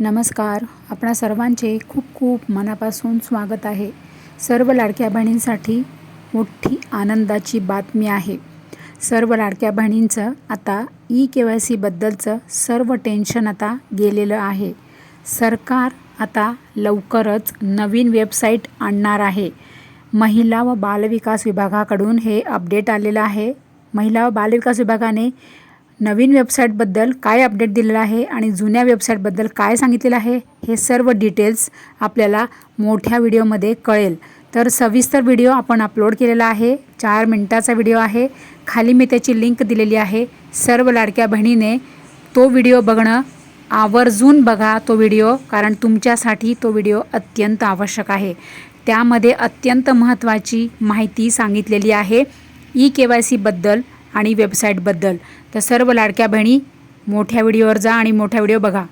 नमस्कार. आपणा सर्वांचे खूप खूप मनापासून स्वागत आहे. सर्व लाडक्या बहिणींसाठी मोठी आनंदाची बातमी आहे. सर्व लाडक्या बहिणींचं आता ई के वाय सीबद्दलचं सर्व टेन्शन आता गेलेलं आहे. सरकार आता लवकरच नवीन वेबसाईट आणणार आहे. महिला व बालविकास विभागाकडून हे अपडेट आलेलं आहे. महिला व बालविकास विभागाने नवीन वेबसाईटबद्दल काय अपडेट दिलेलं आहे आणि जुन्या वेबसाईटबद्दल काय सांगितलेलं आहे हे सर्व डिटेल्स आपल्याला मोठ्या व्हिडिओमध्ये कळेल. तर सविस्तर व्हिडिओ आपण अपलोड केलेला आहे चार मिनटाचा व्हिडिओ आहे. खाली मी त्याची लिंक दिलेली आहे. सर्व लाडक्या बहिणीने तो व्हिडिओ बघणं आवर्जून बघा तो व्हिडिओ कारण तुमच्यासाठी तो व्हिडिओ अत्यंत आवश्यक आहे. त्यामध्ये अत्यंत महत्त्वाची माहिती सांगितलेली आहे. ई के वाय सीबद्दल आणि वेबसाईटबद्दल तर सर्व लाडक्या बहिणी मोठ्या व्हिडिओवर जा आणि मोठा व्हिडिओ बघा.